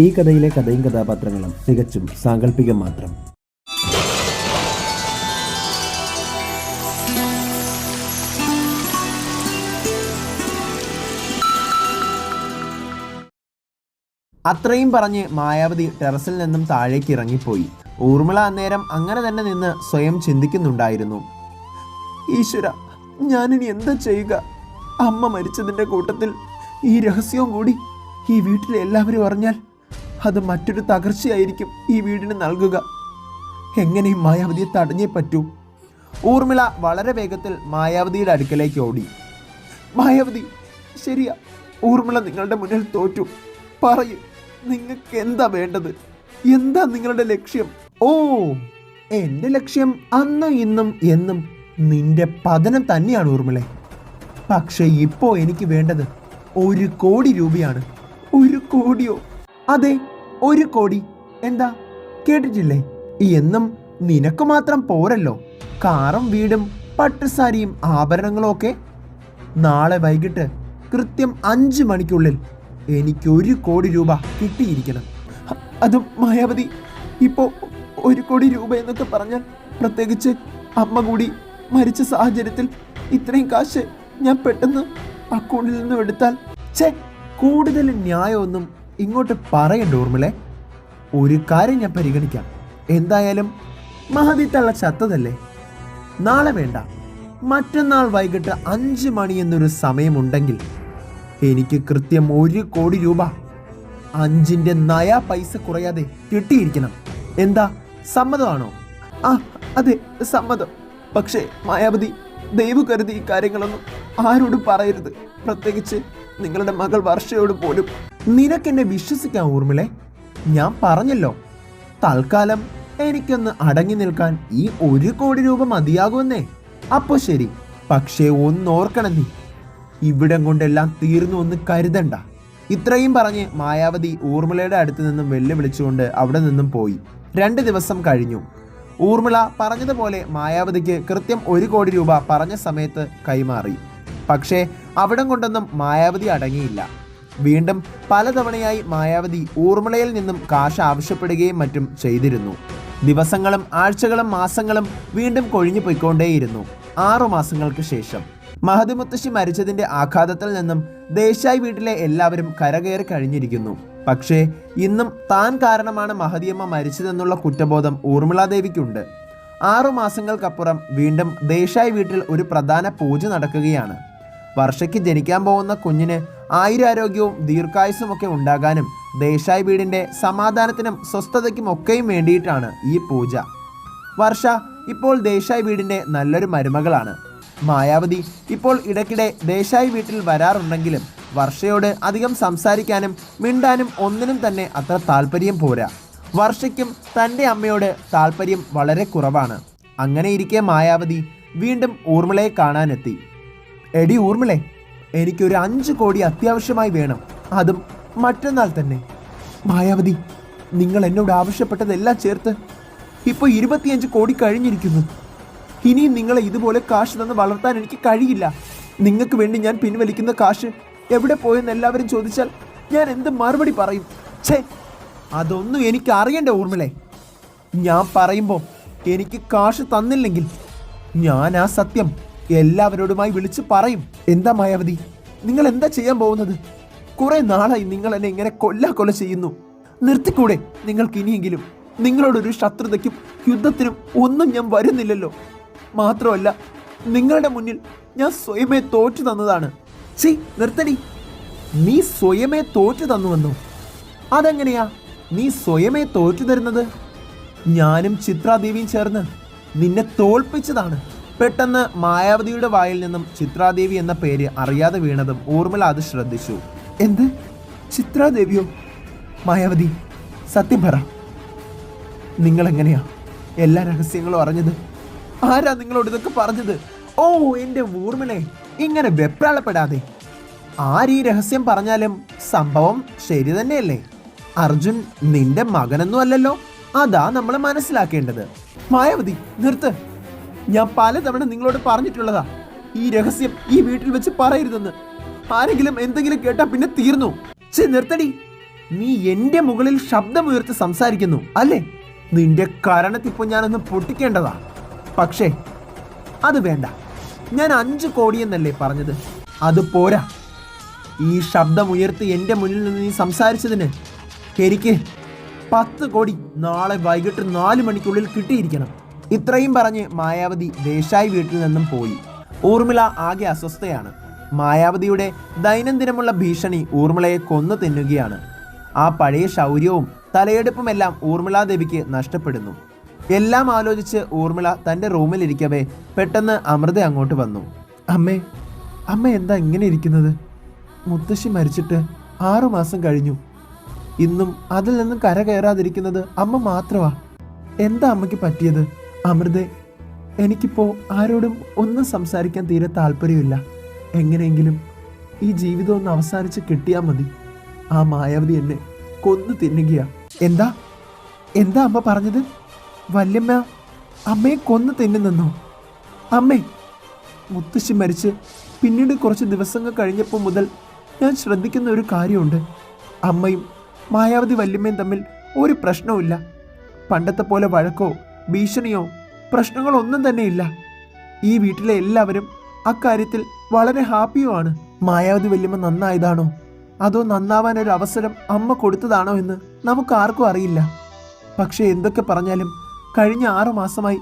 ഈ കഥയിലെ കഥയും കഥാപാത്രങ്ങളും തികച്ചും സാങ്കല്പികം മാത്രം. അത്രയും പറഞ്ഞ് മായാവതി ടെറസിൽ നിന്നും താഴേക്ക് ഇറങ്ങിപ്പോയി. ഊർമിള അന്നേരം അങ്ങനെ തന്നെ നിന്ന് സ്വയം ചിന്തിക്കുന്നുണ്ടായിരുന്നു. ഈശ്വര ഞാനിനി എന്താ ചെയ്യുക? അമ്മ മരിച്ചതിന്റെ കൂട്ടത്തിൽ ഈ രഹസ്യവും കൂടി ഈ വീട്ടിലെ എല്ലാവരും അറിഞ്ഞാൽ അത് മറ്റൊരു തകർച്ചയായിരിക്കും ഈ വീടിന് നൽകുക. എങ്ങനെ ഈ മായാവതിയെ തടഞ്ഞേ പറ്റൂ? ഊർമിള വളരെ വേഗത്തിൽ മായാവതിയുടെ അടുക്കലേക്ക് ഓടി. മായാവതി ശരിയാ. ഊർമിള നിങ്ങളുടെ മുന്നിൽ തോറ്റു. പറയൂ നിങ്ങൾക്ക് എന്താ വേണ്ടത്? എന്താ നിങ്ങളുടെ ലക്ഷ്യം? ഓ എന്റെ ലക്ഷ്യം അന്നും ഇന്നും എന്നും നിന്റെ പതനം തന്നെയാണ് ഊർമിളെ. പക്ഷേ ഇപ്പോ എനിക്ക് വേണ്ടത് ഒരു കോടി രൂപയാണ്. ഒരു കോടിയോ? അതെ ഒരു കോടി. എന്താ? കേട്ടിട്ടില്ലേ? എന്നും നിനക്ക് മാത്രം പോരല്ലോ. കാറും വീടും പട്ടുസാരിയും ആഭരണങ്ങളും ഒക്കെ. നാളെ വൈകിട്ട് കൃത്യം അഞ്ച് മണിക്കുള്ളിൽ എനിക്ക് ഒരു കോടി രൂപ കിട്ടിയിരിക്കണം. അതും മായാവതി ഇപ്പോൾ ഒരു കോടി രൂപ എന്നൊക്കെ പറഞ്ഞാൽ പ്രത്യേകിച്ച് അമ്മ കൂടി മരിച്ച സാഹചര്യത്തിൽ ഇത്രയും കാശ് ഞാൻ പെട്ടെന്ന് അക്കൗണ്ടിൽ നിന്നും എടുത്താൽ ചേ കൂടുതൽ ന്യായമൊന്നും ഇങ്ങോട്ട് പറയണ്ട ഊർമിളെ. ഒരു കാര്യം ഞാൻ പരിഗണിക്കാം. എന്തായാലും മഹതി തള്ള ചത്തതല്ലേ? നാളെ വേണ്ട. മറ്റന്നാൾ വൈകിട്ട് അഞ്ച് മണി എന്നൊരു സമയമുണ്ടെങ്കിൽ എനിക്ക് കൃത്യം ഒരു കോടി രൂപ അഞ്ചിന്റെ നയാ പൈസ കുറയാതെ കിട്ടിയിരിക്കണം. എന്താ സമ്മതമാണോ? ആ അതെ സമ്മതം. പക്ഷേ മായാവതി ദൈവ കരുതി ഈ കാര്യങ്ങളൊന്നും ആരോടും പറയരുത്. പ്രത്യേകിച്ച് നിങ്ങളുടെ മകൾ വർഷയോട് പോലും. നിനക്കെന്നെ വിശ്വസിക്കാൻ ഊർമിളെ? ഞാൻ പറഞ്ഞല്ലോ. തൽക്കാലം എനിക്കൊന്ന് അടങ്ങി നിൽക്കാൻ ഈ ഒരു കോടി രൂപ മതിയാകുമെന്നേ. അപ്പോ ശരി. പക്ഷേ ഒന്നോർക്കണം നീ. ഇവിടം കൊണ്ടെല്ലാം തീർന്നു ഒന്ന് കരുതണ്ട. ഇത്രയും പറഞ്ഞ് മായാവതി ഊർമിളയുടെ അടുത്ത് നിന്നും വെല്ലുവിളിച്ചുകൊണ്ട് അവിടെ നിന്നും പോയി. രണ്ട് ദിവസം കഴിഞ്ഞു. ഊർമിള പറഞ്ഞതുപോലെ മായാവതിക്ക് കൃത്യം ഒരു കോടി രൂപ പറഞ്ഞ സമയത്ത് കൈമാറി. പക്ഷേ അവിടം കൊണ്ടൊന്നും മായാവതി അടങ്ങിയില്ല. വീണ്ടും പലതവണയായി മായാവതി ഊർമിളയിൽ നിന്നും കാശ് ആവശ്യപ്പെടുകയും മറ്റും ചെയ്തിരുന്നു. ദിവസങ്ങളും ആഴ്ചകളും മാസങ്ങളും വീണ്ടും കൊഴിഞ്ഞു പോയിക്കൊണ്ടേയിരുന്നു ആറു മാസങ്ങൾക്ക് ശേഷം. മഹതി മുത്തശ്ശി മരിച്ചതിന്റെ ആഘാതത്തിൽ നിന്നും ദേശായി വീട്ടിലെ എല്ലാവരും കരകയറി കഴിഞ്ഞിരിക്കുന്നു. പക്ഷേ ഇന്നും താൻ കാരണമാണ് മഹതിയമ്മ മരിച്ചതെന്നുള്ള കുറ്റബോധം ഊർമിളാദേവിക്കുണ്ട്. ആറു മാസങ്ങൾക്കപ്പുറം വീണ്ടും ദേശായി വീട്ടിൽ ഒരു പ്രധാന പൂജ നടക്കുകയാണ്. വർഷയ്ക്ക് ജനിക്കാൻ പോകുന്ന കുഞ്ഞിന് ആയുരാരോഗ്യവും ദീർഘായുസ്സും ഒക്കെ ഉണ്ടാകാനും ദേശായി വീടിന്റെ സമാധാനത്തിനും സ്വസ്ഥതയ്ക്കും ഒക്കെയും വേണ്ടിയിട്ടാണ് ഈ പൂജ. വർഷ ഇപ്പോൾ ദേശായി വീടിന്റെ നല്ലൊരു മരുമകളാണ്. മായാവതി ഇപ്പോൾ ഇടയ്ക്കിടെ ദേശായി വീട്ടിൽ വരാറുണ്ടെങ്കിലും വർഷയോട് അധികം സംസാരിക്കാനും മിണ്ടാനും ഒന്നിനും തന്നെ അത്ര താല്പര്യം പോരാ. വർഷയ്ക്കും തന്റെ അമ്മയോട് താല്പര്യം വളരെ കുറവാണ്. അങ്ങനെ ഇരിക്കെ മായാവതി വീണ്ടും ഊർമിളയെ കാണാനെത്തി. എടി ഊർമിളെ എനിക്കൊരു അഞ്ച് കോടി അത്യാവശ്യമായി വേണം. അതും മറ്റന്നാൾ തന്നെ. മായാവതി നിങ്ങൾ എന്നോട് ആവശ്യപ്പെട്ടതെല്ലാം ചേർത്ത് ഇപ്പോൾ ഇരുപത്തിയഞ്ച് കോടി കഴിഞ്ഞിരിക്കുന്നു. ഇനിയും നിങ്ങളെ ഇതുപോലെ കാശ് തന്ന് വളർത്താൻ എനിക്ക് കഴിയില്ല. നിങ്ങൾക്ക് വേണ്ടി ഞാൻ പിൻവലിക്കുന്ന കാശ് എവിടെ പോയെന്ന് എല്ലാവരും ചോദിച്ചാൽ ഞാൻ എന്ത് മറുപടി പറയും? ഛേ അതൊന്നും എനിക്ക് അറിയണ്ട ഊർമിളെ. ഞാൻ പറയുമ്പോൾ എനിക്ക് കാശ് തന്നില്ലെങ്കിൽ ഞാൻ ആ സത്യം എല്ലാവരോടുമായി വിളിച്ച് പറയും. എന്താ മായാവതി? നിങ്ങൾ എന്താ ചെയ്യാൻ പോകുന്നത്? കുറെ നാളായി നിങ്ങൾ എന്നെ ഇങ്ങനെ കൊല്ല കൊല ചെയ്യുന്നു. നിർത്തിക്കൂടെ നിങ്ങൾക്ക് ഇനിയെങ്കിലും നിങ്ങളോടൊരു ശത്രുതയ്ക്കും യുദ്ധത്തിനും ഒന്നും ഞാൻ വരുന്നില്ലല്ലോ. മാത്രമല്ല നിങ്ങളുടെ മുന്നിൽ ഞാൻ സ്വയമേ തോറ്റു തന്നതാണ്. ചെയ് നിർത്തടി. നീ സ്വയമേ തോറ്റു തന്നുവെന്നു? അതെങ്ങനെയാ നീ സ്വയമേ തോറ്റു തരുന്നത്? ഞാനും ചിത്രാദേവിയും ചേർന്ന് നിന്നെ തോൽപ്പിച്ചതാണ്. പെട്ടെന്ന് മായാവതിയുടെ വായിൽ നിന്നും ചിത്രാദേവി എന്ന പേര് അറിയാതെ വീണതും ഊർമിള അത് ശ്രദ്ധിച്ചു. എന്ത്? ചിത്രാദേവിയോ? മായാവതി സത്യം പറ. നിങ്ങൾ എങ്ങനെയാ എല്ലാ രഹസ്യങ്ങളും അറിഞ്ഞത്? ആരാ നിങ്ങളോട് ഇതൊക്കെ പറഞ്ഞത്? ഓ എന്റെ ഊർമിളെ ഇങ്ങനെ വെപ്രാളപ്പെടാതെ. ആരീ രഹസ്യം പറഞ്ഞാലും സംഭവം ശരി തന്നെയല്ലേ? അർജുൻ നിന്റെ മകനൊന്നും അല്ലല്ലോ. അതാ നമ്മൾ മനസ്സിലാക്കേണ്ടത്. മായാവതി നിർത്ത്. ഞാൻ പലതവണ നിങ്ങളോട് പറഞ്ഞിട്ടുള്ളതാ. ഈ രഹസ്യം ഈ വീട്ടിൽ വെച്ച് പറയരുതെന്ന്. ആരെങ്കിലും എന്തെങ്കിലും കേട്ടാ പിന്നെ തീർന്നു. ചെ നിർത്തടി. നീ എന്റെ മുകളിൽ ശബ്ദമുയർത്തി സംസാരിക്കുന്നു അല്ലേ? നിന്റെ കരണത്തിപ്പോ ഞാനൊന്ന് പൊട്ടിക്കേണ്ടതാ. പക്ഷേ അത് വേണ്ട. ഞാൻ അഞ്ച് കോടിയെന്നല്ലേ പറഞ്ഞത്. അത് പോരാ. ഈ ശബ്ദമുയർത്തി എന്റെ മുന്നിൽ നിന്ന് നീ സംസാരിച്ചതിന് എനിക്ക് പത്ത് കോടി നാളെ വൈകിട്ട് നാല് മണിക്കുള്ളിൽ കിട്ടിയിരിക്കണം. ഇത്രയും പറഞ്ഞ് മായാവതി ദേശായി വീട്ടിൽ നിന്നും പോയി. ഊർമിള ആകെ അസ്വസ്ഥയാണ്. മായാവതിയുടെ ദൈനംദിനമുള്ള ഭീഷണി ഊർമിളയെ കൊന്നു തിന്നുകയാണ്. ആ പഴയ ശൗര്യവും തലയെടുപ്പുമെല്ലാം ഊർമിളാദേവിക്ക് നഷ്ടപ്പെടുന്നു. എല്ലാം ആലോചിച്ച് ഊർമിള തന്റെ റൂമിലിരിക്കവേ പെട്ടെന്ന് അമൃത അങ്ങോട്ട് വന്നു. അമ്മേ അമ്മ എന്താ ഇങ്ങനെ ഇരിക്കുന്നത്? മുത്തശ്ശി മരിച്ചിട്ട് ആറു മാസം കഴിഞ്ഞു. ഇന്നും അതിൽ നിന്നും കര കയറാതിരിക്കുന്നത് അമ്മ മാത്രമാ. എന്താ അമ്മയ്ക്ക് പറ്റിയത്? അമൃതെ എനിക്കിപ്പോൾ ആരോടും ഒന്നും സംസാരിക്കാൻ തീരെ താല്പര്യമില്ല. എങ്ങനെയെങ്കിലും ഈ ജീവിതം ഒന്ന് അവസാനിച്ച് കിട്ടിയാൽ മതി. ആ മായാവതി എന്നെ കൊന്നു തിന്നുകയാ. എന്താ? എന്താ അമ്മ പറഞ്ഞത്? വല്യമ്മ അമ്മയെ കൊന്നു തിന്നുന്നോ അമ്മേ മുത്തശ്ശി മരിച്ച് പിന്നീട് കുറച്ച് ദിവസങ്ങൾ കഴിഞ്ഞപ്പോൾ മുതൽ ഞാൻ ശ്രദ്ധിക്കുന്ന ഒരു കാര്യമുണ്ട്. അമ്മയും മായാവതി വല്യമ്മയും തമ്മിൽ ഒരു പ്രശ്നവുമില്ല. പണ്ടത്തെ പോലെ വഴക്കോ ഭീഷണിയോ പ്രശ്നങ്ങളോ തന്നെയില്ല. ഈ വീട്ടിലെ എല്ലാവരും അക്കാര്യത്തിൽ വളരെ ഹാപ്പിയുമാണ്. മായാവതി വല്യമ്മ നന്നായതാണോ? അതോ നന്നാവാൻ ഒരു അവസരം അമ്മ കൊടുത്തതാണോ എന്ന് നമുക്ക് ആർക്കും അറിയില്ല. പക്ഷേ എന്തൊക്കെ പറഞ്ഞാലും കഴിഞ്ഞ ആറു മാസമായി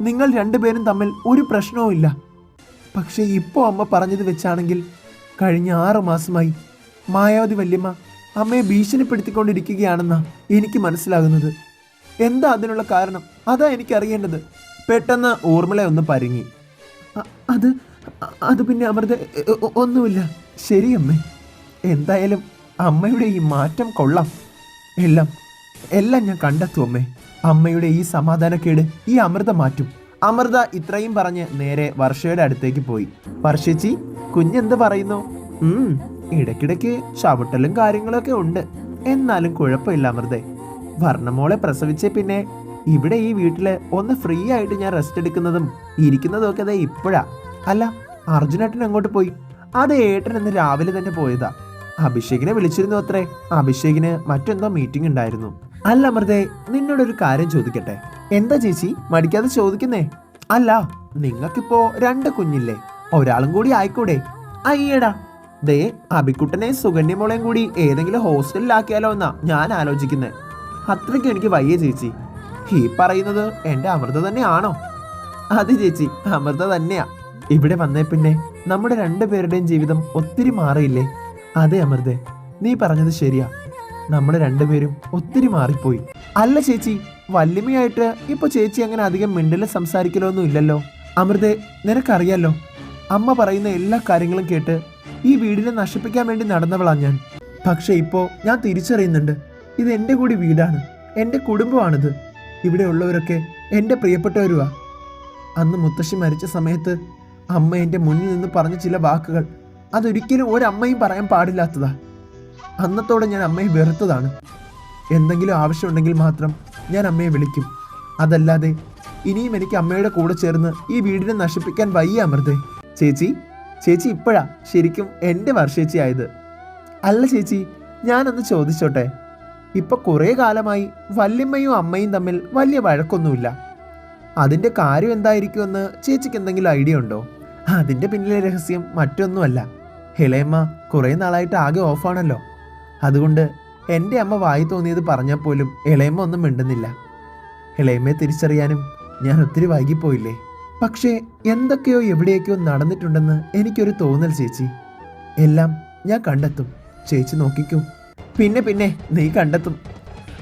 നിങ്ങൾ രണ്ടുപേരും തമ്മിൽ ഒരു പ്രശ്നവുമില്ല പക്ഷേ ഇപ്പോൾ അമ്മ പറഞ്ഞത് വെച്ചാണെങ്കിൽ കഴിഞ്ഞ ആറു മാസമായി മായാവതി വല്യമ്മ അമ്മയെ ഭീഷണിപ്പെടുത്തിക്കൊണ്ടിരിക്കുകയാണെന്നാണ് എനിക്ക് മനസ്സിലാകുന്നത്. എന്താ അതിനുള്ള കാരണം? അതാ എനിക്ക് അറിയേണ്ടത് പെട്ടെന്ന് ഊർമിള ഒന്ന് പരുങ്ങി. അത് അത് പിന്നെ അമൃത ഒന്നുമില്ല. ശരി അമ്മേ. എന്തായാലും അമ്മയുടെ ഈ മാറ്റം കൊള്ളാം. എല്ലാം എല്ലാം ഞാൻ കണ്ടെത്തും അമ്മേ. അമ്മയുടെ ഈ സമാധാനക്കേട് ഈ അമൃത മാറ്റും. അമൃത ഇത്രയും പറഞ്ഞ് നേരെ വർഷയുടെ അടുത്തേക്ക് പോയി. വർഷച്ചി കുഞ്ഞെന്ത് പറയുന്നു? ഇടയ്ക്കിടയ്ക്ക് ചവിട്ടലും കാര്യങ്ങളൊക്കെ ഉണ്ട്. എന്നാലും കുഴപ്പമില്ല അമൃതേ. വർണമോളെ പ്രസവിച്ചേ പിന്നെ ഇവിടെ ഈ വീട്ടിൽ ഒന്ന് ഫ്രീ ആയിട്ട് ഞാൻ റെസ്റ്റ് എടുക്കുന്നതും ഇരിക്കുന്നതും ഒക്കെ അതെ ഇപ്പോഴാ. അല്ല അർജുനേട്ടൻ അങ്ങോട്ട് പോയി. അത് ഏട്ടൻ ഇന്ന് രാവിലെ തന്നെ പോയതാ. അഭിഷേകിനെ വിളിച്ചിരുന്നു അത്രേ. അഭിഷേകിന് മറ്റെന്തോ മീറ്റിംഗ് ഉണ്ടായിരുന്നു. അല്ല അമൃതേ നിന്നോടൊരു കാര്യം ചോദിക്കട്ടെ. എന്താ ചേച്ചി? മടിക്കാതെ ചോദിക്കുന്നേ? അല്ല നിങ്ങൾക്കിപ്പോ രണ്ട് കുഞ്ഞില്ലേ? ഒരാളും കൂടി ആയിക്കൂടെ? അയ്യടാ. ദേ അബിക്കുട്ടനെയും സുഗണ്യമോളെയും കൂടി ഏതെങ്കിലും ഹോസ്റ്റലിലാക്കിയാലോ എന്നാ ഞാൻ ആലോചിക്കുന്നേ. അത്രയ്ക്ക് എനിക്ക് വയ്യ ചേച്ചി. ഈ പറയുന്നത് എന്റെ അമൃത തന്നെയാണോ? അത് ചേച്ചി അമൃത തന്നെയാ. ഇവിടെ വന്നേ പിന്നെ നമ്മുടെ രണ്ടുപേരുടെയും ജീവിതം ഒത്തിരി മാറിയില്ലേ? അതെ അമൃതേ നീ പറഞ്ഞത് ശരിയാ. നമ്മൾ രണ്ടുപേരും ഒത്തിരി മാറിപ്പോയി. അല്ല ചേച്ചി വല്യമ്മയായിട്ട് ഇപ്പൊ ചേച്ചി അങ്ങനെ അധികം മിണ്ടലും സംസാരിക്കലോ ഒന്നും ഇല്ലല്ലോ. അമൃതേ നിനക്കറിയാലോ അമ്മ പറയുന്ന എല്ലാ കാര്യങ്ങളും കേട്ട് ഈ വീടിനെ നശിപ്പിക്കാൻ വേണ്ടി നടന്നവളാ ഞാൻ. പക്ഷെ ഇപ്പോ ഞാൻ തിരിച്ചറിയുന്നുണ്ട്. ഇത് എന്റെ കൂടി വീടാണ്. എന്റെ കുടുംബമാണിത്. ഇവിടെ ഉള്ളവരൊക്കെ എന്റെ പ്രിയപ്പെട്ടവരുവാ. അന്ന് മുത്തശ്ശി മരിച്ച സമയത്ത് അമ്മ എന്റെ മുന്നിൽ നിന്ന് പറഞ്ഞ ചില വാക്കുകൾ അതൊരിക്കലും ഒരമ്മയും പറയാൻ പാടില്ലാത്തതാ. അന്നത്തോടെ ഞാൻ അമ്മയെ വെറുത്തതാണ്. എന്തെങ്കിലും ആവശ്യമുണ്ടെങ്കിൽ മാത്രം ഞാൻ അമ്മയെ വിളിക്കും. അതല്ലാതെ ഇനിയും എനിക്ക് അമ്മയുടെ കൂടെ ചേർന്ന് ഈ വീടിനെ നശിപ്പിക്കാൻ വയ്യ അമൃതേ. ചേച്ചി ചേച്ചി ഇപ്പോഴാ ശരിക്കും എന്റെ വർഷേച്ചി ആയത് അല്ല ചേച്ചി ഞാനൊന്ന് ചോദിച്ചോട്ടെ? ഇപ്പൊ കുറേ കാലമായി വല്യമ്മയും അമ്മയും തമ്മിൽ വലിയ വഴക്കൊന്നുമില്ല. അതിന്റെ കാര്യം എന്തായിരിക്കുമെന്ന് ചേച്ചിക്ക് എന്തെങ്കിലും ഐഡിയ ഉണ്ടോ? അതിന്റെ പിന്നിലെ രഹസ്യം മറ്റൊന്നുമല്ല. ഹിളയമ്മ കുറേ നാളായിട്ട് ആകെ ഓഫാണല്ലോ. അതുകൊണ്ട് എന്റെ അമ്മ വായി തോന്നിയത് പറഞ്ഞാൽ പോലും ഇളയമ്മ ഒന്നും മിണ്ടുന്നില്ല. ഇളയമ്മയെ തിരിച്ചറിയാനും ഞാൻ ഒത്തിരി വൈകിപ്പോയില്ലേ? പക്ഷേ എന്തൊക്കെയോ എവിടെയൊക്കെയോ നടന്നിട്ടുണ്ടെന്ന് എനിക്കൊരു തോന്നൽ ചേച്ചി. എല്ലാം ഞാൻ കണ്ടെത്തും. ചേച്ചി നോക്കിക്കൂ. പിന്നെ പിന്നെ നീ കണ്ടെത്തും.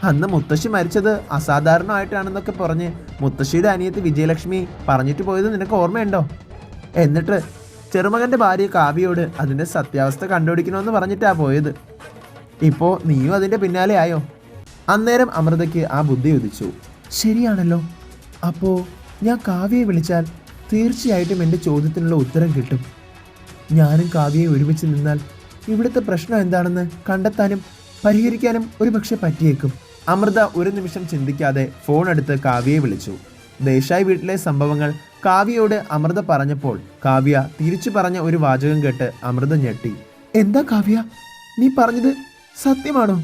അന്ന് മുത്തശ്ശി മരിച്ചത് അസാധാരണമായിട്ടാണെന്നൊക്കെ പറഞ്ഞ് മുത്തശ്ശിയുടെ അനിയത്ത് വിജയലക്ഷ്മി പറഞ്ഞിട്ട് പോയത് നിനക്ക് ഓർമ്മയുണ്ടോ? എന്നിട്ട് ചെറുമകന്റെ ഭാര്യ കാവ്യയോട് അതിന്റെ സത്യാവസ്ഥ കണ്ടുപിടിക്കണമെന്ന് പറഞ്ഞിട്ടാ പോയത്. ഇപ്പോൾ നീയും അതിന്റെ പിന്നാലെ ആയോ? അന്നേരം അമൃതയ്ക്ക് ആ ബുദ്ധി ഉദിച്ചു. ശരിയാണല്ലോ. അപ്പോൾ ഞാൻ കാവ്യയെ വിളിച്ചാൽ തീർച്ചയായിട്ടും എന്റെ ചോദ്യത്തിനുള്ള ഉത്തരം കിട്ടും. ഞാനും കാവ്യയെ ഒരുമിച്ച് നിന്നാൽ ഇവിടുത്തെ പ്രശ്നം എന്താണെന്ന് കണ്ടെത്താനും പരിഹരിക്കാനും ഒരുപക്ഷെ പറ്റിയേക്കും. അമൃത ഒരു നിമിഷം ചിന്തിക്കാതെ ഫോൺ എടുത്ത് കാവ്യയെ വിളിച്ചു. ദേശായി വീട്ടിലെ സംഭവങ്ങൾ കാവ്യയോട് അമൃത പറഞ്ഞപ്പോൾ കാവ്യ തിരിച്ചു പറഞ്ഞ ഒരു വാചകം കേട്ട് അമൃത ഞെട്ടി. എന്താ കാവ്യ? നീ പറഞ്ഞത് സത്യമാണോ?